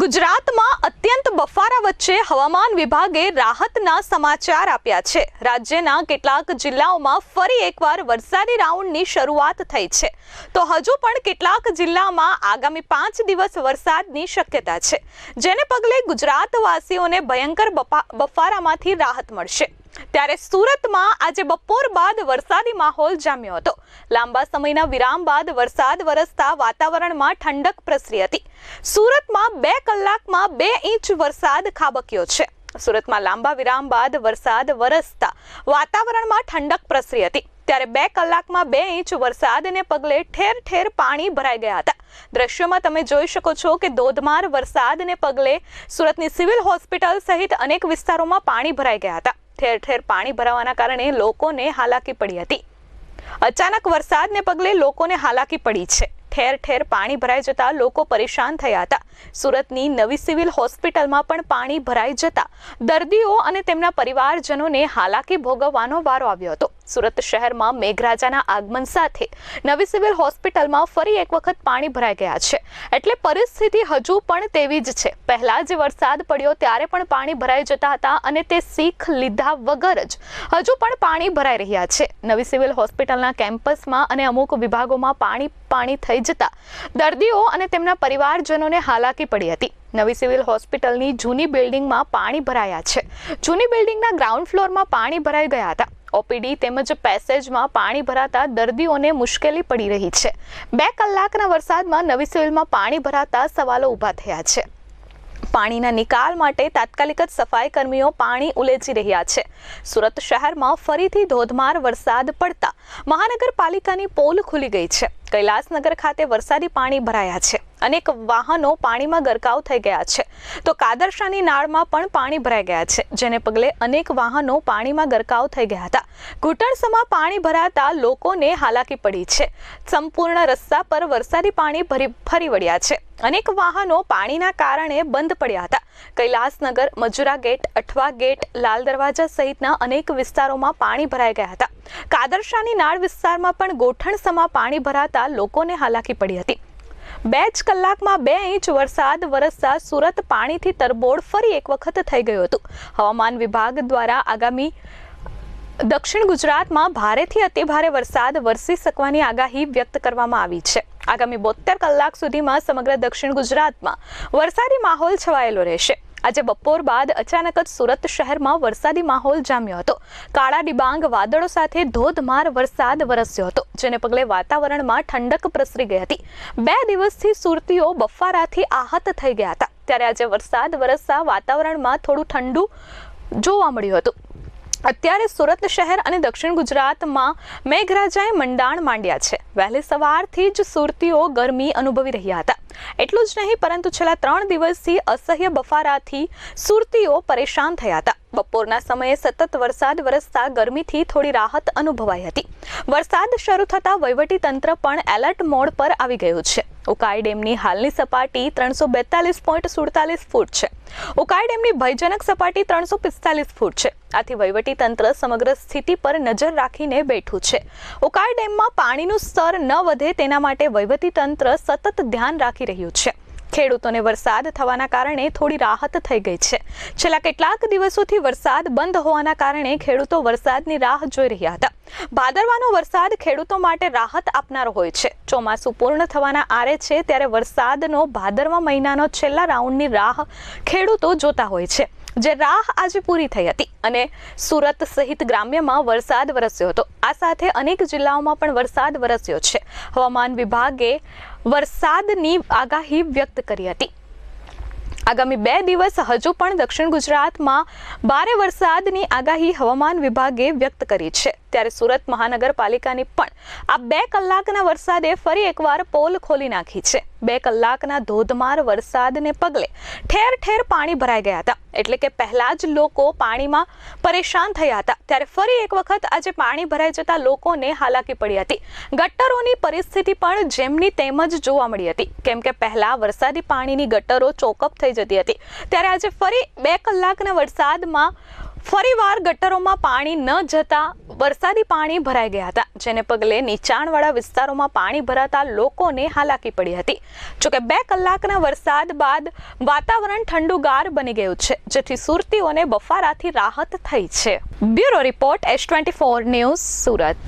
ગુજરાતમાં અત્યંત બફારા વચ્ચે હવામાન વિભાગે રાહતના સમાચાર આપ્યા છે. રાજ્યના કેટલાક જિલ્લાઓમાં ફરી એકવાર વરસાદી રાઉન્ડની શરૂઆત થઈ છે. તો હજુ પણ કેટલાક જિલ્લામાં આગામી પાંચ દિવસ વરસાદની શક્યતા છે. જેને પગલે ગુજરાતવાસીઓને ભયંકર બફારામાંથી રાહત મળશે. ત્યારે સુરતમાં આજે બપોર બાદ વરસાદી માહોલ જામ્યો હતો. લાંબા સમયના વિરામ બાદ વરસાદ વરસતા વાતાવરણમાં ઠંડક પ્રસરી હતી. સુરતમાં બે કલાકમાં બે ઇંચ વરસાદ ખાબક્યો છે. સુરતમાં લાંબા વિરામ બાદ વરસાદ વરસતા વાતાવરણમાં ઠંડક પ્રસરી હતી. ત્યારે બે કલાકમાં બે ઇંચ વરસાદને પગલે ઠેર ઠેર પાણી ભરાઈ ગયા હતા. દ્રશ્યમાં તમે જોઈ શકો છો કે ધોધમાર વરસાદને પગલે સુરતની સિવિલ હોસ્પિટલ સહિત અનેક વિસ્તારોમાં પાણી ભરાઈ ગયા હતા. ઠેર ઠેર પાણી ભરાવાના કારણે લોકોને હાલાકી પડી હતી. અચાનક વરસાદને પગલે લોકોને હાલાકી પડી છે. ઠેર ઠેર પાણી ભરાઈ જતા લોકો પરેશાન થયા હતા. સુરતની નવી સિવિલ હોસ્પિટલમાં પણ પાણી ભરાઈ જતા દર્દીઓ અને તેમના પરિવારજનોને હાલાકી ભોગવવાનો વારો આવ્યો હતો. સુરત શહેરમાં મેઘરાજાના આગમન સાથે નવી સિવિલ હોસ્પિટલમાં ફરી એક વખત પાણી ભરાઈ ગયા છે. એટલે પરિસ્થિતિ હજુ પણ તેવી જ છે. પહેલા જે વરસાદ પડ્યો ત્યારે પણ પાણી ભરાઈ જતા હતા અને તે શીખ લીધા વગર જ હજુ પણ પાણી ભરાઈ રહ્યા છે. નવી સિવિલ હોસ્પિટલના કેમ્પસમાં અને અમુક વિભાગોમાં પાણી પાણી થઈ જતા દર્દીઓ અને તેમના પરિવારજનોને હાલાકી પડી હતી. નવી સિવિલ હોસ્પિટલની જૂની બિલ્ડિંગમાં પાણી ભરાયા છે. જૂની બિલ્ડિંગના ગ્રાઉન્ડ ફ્લોરમાં પાણી ભરાઈ ગયા હતા. ઓપીડી તેમજ પેસેજમાં પાણી ભરાતા દર્દીઓને મુશ્કેલી પડી રહી છે. બે કલાકના વરસાદમાં નવી સિવિલમાં પાણી ભરાતા સવાલો ઊભા થયા છે. પાણીના નિકાલ માટે તાત્કાલિક જ સફાઈ કર્મીઓ પાણી ઉલેચી રહ્યા છે. સુરત શહેરમાં ફરીથી ધોધમાર વરસાદ પડતા મહાનગરપાલિકાની પોલ ખુલી ગઈ છે. કૈલાસનગર ખાતે વરસાદી પાણી ભરાયા છે. અનેક વાહનો પાણીમાં ગરકાવ થઈ ગયા છે. તો કાદરશાની નાળમાં પણ પાણી ભરાઈ ગયા છે, જેને પગલે અનેક વાહનો પાણીમાં ગરકાવ થઈ ગયા હતા. ઘૂંટણસમાં પાણી ભરાતા લોકોને હાલાકી પડી છે. સંપૂર્ણ રસ્તા પર વરસાદી પાણી ભરી, ફરી વળ્યા છે. અનેક વાહનો પાણીના કારણે બંધ પડ્યા હતા. કૈલાસનગર, મજુરા ગેટ, અઠવા ગેટ, લાલ દરવાજા સહિતના અનેક વિસ્તારોમાં પાણી ભરાઈ ગયા હતા. કાદરશાની નાળ વિસ્તારમાં પણ ગોઠણસમાં પાણી ભરાતા લોકોને હાલાકી પડી હતી. બે જ કલાકમાં બે ઇંચ વરસાદ વરસતા સુરત પાણીથી તરબોળ ફરી એક વખત થઈ ગયું હતું. હવામાન વિભાગ દ્વારા આગામી દક્ષિણ ગુજરાતમાં ભારેથી અતિભારે વરસાદ વરસી શકવાની આગાહી વ્યક્ત કરવામાં આવી છે. આગામી બોતેર કલાક સુધીમાં સમગ્ર દક્ષિણ ગુજરાતમાં વરસાદી માહોલ છવાયેલો રહેશે. આજે બપોર બાદ અચાનક જ સુરત શહેરમાં વરસાદી માહોલ જામ્યો હતો. કાળા ડિબાંગ વાદળો સાથે ધોધમાર વરસાદ વરસ્યો હતો. જેને પગલે વાતાવરણમાં ઠંડક પ્રસરી ગઈ હતી. બે દિવસથી સુરતીઓ બફારાથી આહત થઈ ગયા હતા. ત્યારે આજે વરસાદ વરસતા વાતાવરણમાં થોડું ઠંડુ જોવા મળ્યું હતું. અત્યારે સુરત શહેર અને દક્ષિણ ગુજરાતમાં મેઘરાજાએ મંડાણ માંડ્યા છે. વહેલી સવારથી જ સુરતીઓ ગરમી અનુભવી રહ્યા હતા. એટલું જ નહીં, પરંતુ છેલ્લા ત્રણ દિવસથી અસહ્ય બફારાથી સુરતીઓ પરેશાન થયા હતા. બપોરના સમયે સતત વરસાદ વરસતા ગરમીથી થોડી રાહત અનુભવાઈ હતી. વરસાદ શરૂ થતાં વહીવટી તંત્ર પણ એલર્ટ મોડ પર આવી ગયું છે. ઉકાઈ ડેમની હાલની સપાટી ત્રણસો બેતાલીસ પોઈન્ટ સુડતાલીસ ફૂટ છે. ઉકાઈ ડેમની ભયજનક સપાટી ત્રણસો પિસ્તાલીસ ફૂટ છે. આથી વહીવટી તંત્ર સમગ્ર સ્થિતિ પર નજર રાખીને બેઠું છે. ઉકાઈ ડેમમાં પાણીનું સ્તર ન વધે તેના માટે વહીવટી તંત્ર સતત ધ્યાન રાખી રહ્યું છે. ખેડૂતોને વરસાદ થવાના કારણે થોડી રાહત થઈ ગઈ છે. છેલ્લા કેટલાક દિવસોથી વરસાદ બંધ હોવાના કારણે ખેડૂતો વરસાદની રાહ જોઈ રહ્યા હતા. ભાદરવાનો વરસાદ ખેડૂતો માટે રાહત આપનારો હોય છે. ચોમાસું પૂર્ણ થવાના આરે છે ત્યારે વરસાદનો ભાદરવા મહિનાનો છેલ્લા રાઉન્ડની રાહ ખેડૂતો જોતા હોય છે. જે રાહ આજે પૂરી થઈ હતી અને સુરત સહિત ગ્રામ્યમાં વરસાદ વરસ્યો હતો. આ સાથે અનેક જિલ્લાઓમાં પણ વરસાદ વરસ્યો છે. હવામાન વિભાગે વરસાદની આગાહી વ્યક્ત કરી હતી. આગામી બે દિવસ હજુ પણ દક્ષિણ ગુજરાતમાં ભારે વરસાદની આગાહી હવામાન વિભાગે વ્યક્ત કરી છે. ત્યારે સુરત મહાનગરપાલિકાની પણ આ બે કલાકના વરસાદે ફરી એકવાર પોલ ખોલી નાખી છે. બે કલાકના ધોધમાર વરસાદને પગલે ઠેર ઠેર પાણી ભરાઈ ગયા હતા. એટલે કે પહેલા જ લોકો પાણીમાં પરેશાન થયા હતા. ત્યારે ફરી એક વખત આજે પાણી ભરાઈ જતા લોકોને હાલાકી પડી હતી. ગટરોની પરિસ્થિતિ પણ જેમની તેમ જ જોવા મળી હતી. કેમ કે પહેલા વરસાદી પાણીની ગટરો ચોકઅપ થઈ જતી હતી. ત્યારે આજે ફરી બે કલાકના વરસાદમાં ફરીવાર ગટરોમાં પાણી ન જતા વરસાદી પાણી ભરાઈ ગયા હતા, જેને પગલે નીચાણવાળા વિસ્તારોમાં પાણી ભરાતા લોકોને હાલાકી પડી હતી. જોકે બે કલાકના વરસાદ બાદ વાતાવરણ ઠંડુગાર બની ગયું છે, જેથી સુરતીઓને બફારાથી રાહત થઈ છે. Bureau report, S twenty four news Surat.